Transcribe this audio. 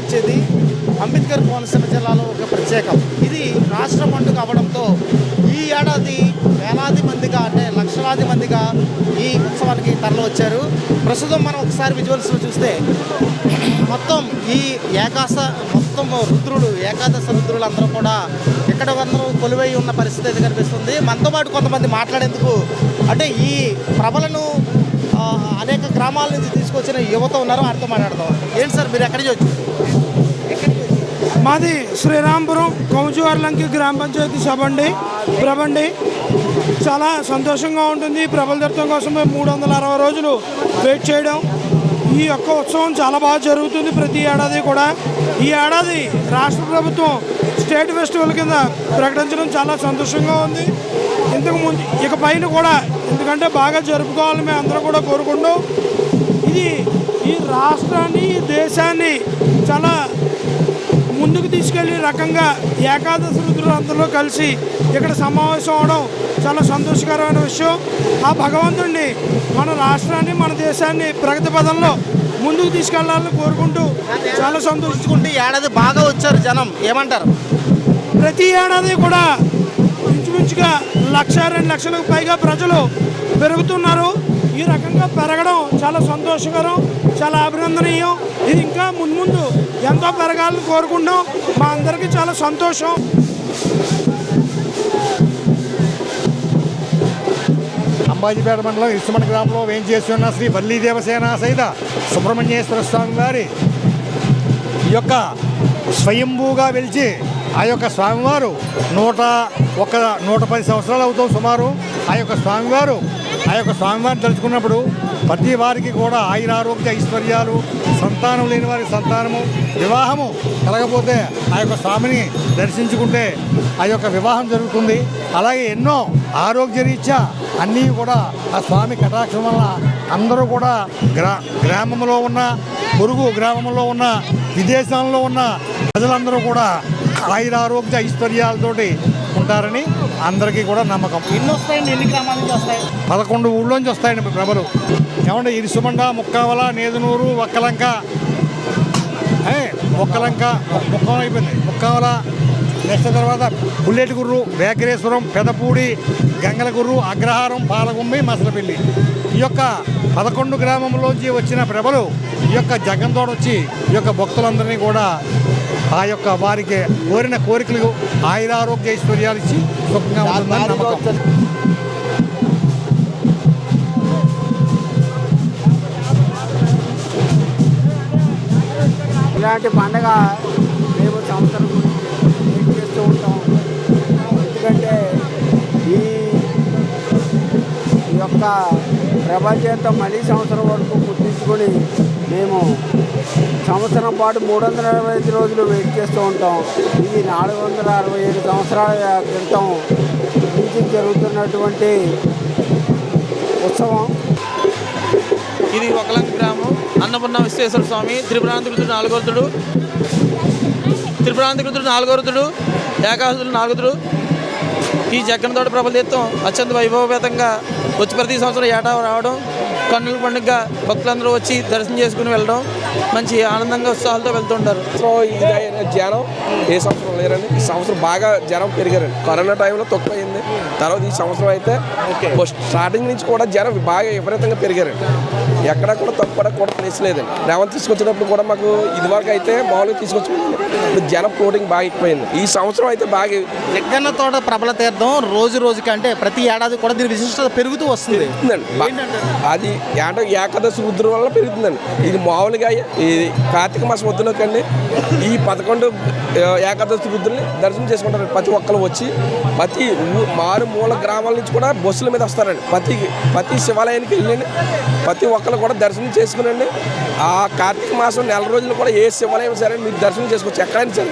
వచ్చేది అంబేద్కర్ భవనసీమ జిల్లాలో ఒక ప్రత్యేకం. ఇది రాష్ట్ర పండుగ అవడంతో ఈ ఏడాది వేలాది మందిగా అంటే లక్షలాది మందిగా ఈ ఉత్సవానికి తరలి వచ్చారు. ప్రస్తుతం మనం ఒకసారి విజువల్స్లో చూస్తే మొత్తం ఈ ఏకాశ మొత్తం రుద్రులు ఏకాదశ రుద్రులు అందరూ కూడా ఇక్కడ అందరూ కొలువై ఉన్న పరిస్థితి అయితే కనిపిస్తుంది. మనతో పాటు కొంతమంది మాట్లాడేందుకు అంటే ఈ ప్రభలను గ్రామాల నుంచి తీసుకొచ్చిన యువత ఉన్నారు వారితో మాట్లాడదాం. ఏంటి సార్ మీరు ఎక్కడికి వచ్చి మాది శ్రీరాంపురం కౌజువార్లంకి గ్రామ పంచాయతీ సభ అండి. ప్రభండి చాలా సంతోషంగా ఉంటుంది. ప్రభల దర్శనం కోసం మేము మూడు వందల అరవై రోజులు వెయిట్ చేయడం. ఈ యొక్క ఉత్సవం చాలా బాగా జరుగుతుంది ప్రతి ఏడాది కూడా. ఈ ఏడాది రాష్ట్ర ప్రభుత్వం స్టేట్ ఫెస్టివల్ కింద ప్రకటించడం చాలా సంతోషంగా ఉంది. ఇంతకు ముందు ఇక పైన కూడా ఎందుకంటే బాగా జరుపుకోవాలని మేము అందరం కూడా కోరుకుంటాం ఇది ఈ రాష్ట్రాన్ని ఈ దేశాన్ని చాలా ముందుకు తీసుకెళ్ళే రకంగా ఏకాదశి రుద్రులు అందరిలో కలిసి ఇక్కడ సమావేశం అవడం చాలా సంతోషకరమైన విషయం. ఆ భగవంతుడిని మన రాష్ట్రాన్ని మన దేశాన్ని ప్రగతి పదంలో ముందుకు తీసుకెళ్ళాలని కోరుకుంటూ చాలా సంతోషం చూసుకుంటే ఈ ఏడాది బాగా వచ్చారు జనం ఏమంటారు? ప్రతి ఏడాది కూడా లక్ష రెండు లక్షలకు పైగా ప్రజలు పెరుగుతున్నారు. ఈ రకంగా పెరగడం చాలా సంతోషకరం చాలా అభినందనీయం. ఇది ఇంకా మున్ముందు ఎంతో పెరగాలని కోరుకుంటాం మా అందరికీ చాలా సంతోషం. అంబాజీపేట మండలం ఇసుమణ గ్రామంలో వేయించేసి ఉన్న శ్రీ వల్లీ దేవసేన సహిత సుబ్రహ్మణ్యేశ్వర స్వామి వారి ఈ యొక్క స్వయంభూగా వెలిచి ఆ యొక్క స్వామివారు నూట ఒక నూట పది సంవత్సరాలు అవుతాం సుమారు. ఆ యొక్క స్వామివారు ఆ యొక్క స్వామివారిని తలుచుకున్నప్పుడు ప్రతి వారికి కూడా ఆయురారోగ్య ఐశ్వర్యాలు సంతానం లేని వారి సంతానము వివాహము కలగపోతే ఆ యొక్క స్వామిని దర్శించుకుంటే ఆ యొక్క వివాహం జరుగుతుంది. అలాగే ఎన్నో ఆరోగ్య రీత్యా అన్నీ కూడా ఆ స్వామి కటాక్షం వల్ల అందరూ కూడా గ్రా గ్రామంలో ఉన్న పొరుగు గ్రామంలో ఉన్న విదేశాల్లో ఉన్న ప్రజలందరూ కూడా ఆయురారోగ్య ఐశ్వర్యాలతోటి ఉంటారని అందరికీ కూడా నమ్మకం. ఎన్ని వస్తాయండి ఎన్ని గ్రామాల నుంచి వస్తాయి? పదకొండు ఊళ్ళోంచి వస్తాయండి ప్రభలు. ఏమంటే ఇరుసుమండ ముక్కావల నేదునూరు ఒక్కలంక ఒక్కలంక ముక్కం అయిపోయింది. ముక్కావల నెక్స్ట్ తర్వాత బుల్లెట్ గుర్రు వేకరేశ్వరం పెదపూడి గంగలగుర్రు అగ్రహారం పాలగుమ్మి మసలపల్లి. ఈ యొక్క పదకొండు గ్రామంలోంచి వచ్చిన ప్రభలు ఈ యొక్క జగంతోడ వచ్చి ఈ యొక్క భక్తులందరినీ కూడా ఆ యొక్క వారికి కోరిన కోరికలు ఆయురారోగ్య ఐశ్వర్యాలు ఇచ్చి సుఖంగా ఉంటుందని నమ్మకం. ఇలాంటి పండగ మేము సంవత్సరం చేస్తూ ఉంటాం. ఎందుకంటే ఈ ఈ యొక్క ప్రపంచంతో మళ్ళీ సంవత్సరం వరకు గుర్తించుకొని మేము సంవత్సరం పాటు మూడు వందల అరవై ఐదు రోజులు వెయిట్ చేస్తూ ఉంటాం. ఇది నాలుగు వందల అరవై ఏడు సంవత్సరాల క్రితం నుంచి జరుగుతున్నటువంటి ఉత్సవం. ఇది ఒకలంక గ్రామం. అన్నపూర్ణ విశ్వేశ్వర స్వామి త్రిపురాంతకృతుడు నాలుగోరుతుడు త్రిపురాంతకృతుడు నాలుగోరుతుడు ఏకాశుడు నాలుగుతుడు ఈ జగన్తోట ప్రభల తీర్థం అత్యంత వైభవపేతంగా వచ్చి ప్రతి సంవత్సరం ఏటా రావడం కన్నుల పండుగ భక్తులందరూ వచ్చి దర్శనం చేసుకుని వెళ్ళడం మంచి ఆనందంగా ఉత్సాహాలతో వెళ్తుంటారు సంవత్సరం ఇదైన జనం ఏ సంవత్సరం లేరండి. ఈ సంవత్సరం బాగా జనం పెరిగారండి. కరోనా టైంలో తక్కువ అయింది తర్వాత ఈ సంవత్సరం అయితే ఫస్ట్ స్టార్టింగ్ నుంచి కూడా జనం బాగా విపరీతంగా పెరిగారండి. ఎక్కడ కూడా తక్కువ కూడా ప్లేస్ లేదండి రేవంత్ తీసుకొచ్చినప్పుడు కూడా మాకు ఇదివరకు అయితే మామూలుగా తీసుకొచ్చి జనం ఫ్లోటింగ్ బాగా ఎక్కువైంది. ఈ సంవత్సరం అయితే బాగా జగన్న తోట ప్రబల తీర్థం రోజు రోజుకి అంటే ప్రతి ఏడాది కూడా దీని విశిష్టత పెరుగుతూ వస్తుంది. అది అంటే ఏకాదశి రుద్రం వల్ల పెరుగుతుందండి. ఇది మామూలుగా ఇది కార్తీక మాసం వద్దులోకండి ఈ పదకొండు ఏకాదశి రుద్రుల్ని దర్శనం చేసుకుంటారు. ప్రతి ఒక్కరు వచ్చి ప్రతి ఊ- మారు మూల గ్రామాల నుంచి కూడా బస్సుల మీద వస్తారండి. ప్రతి ప్రతి శివాలయానికి వెళ్ళండి. ప్రతి ఒక్కరు కూడా దర్శనం చేసుకునండి. ఆ కార్తీక మాసం నెల రోజులు కూడా ఏ శివాలయం సరే మీరు దర్శనం చేసుకోవచ్చు. ఎక్కడైనా సరే.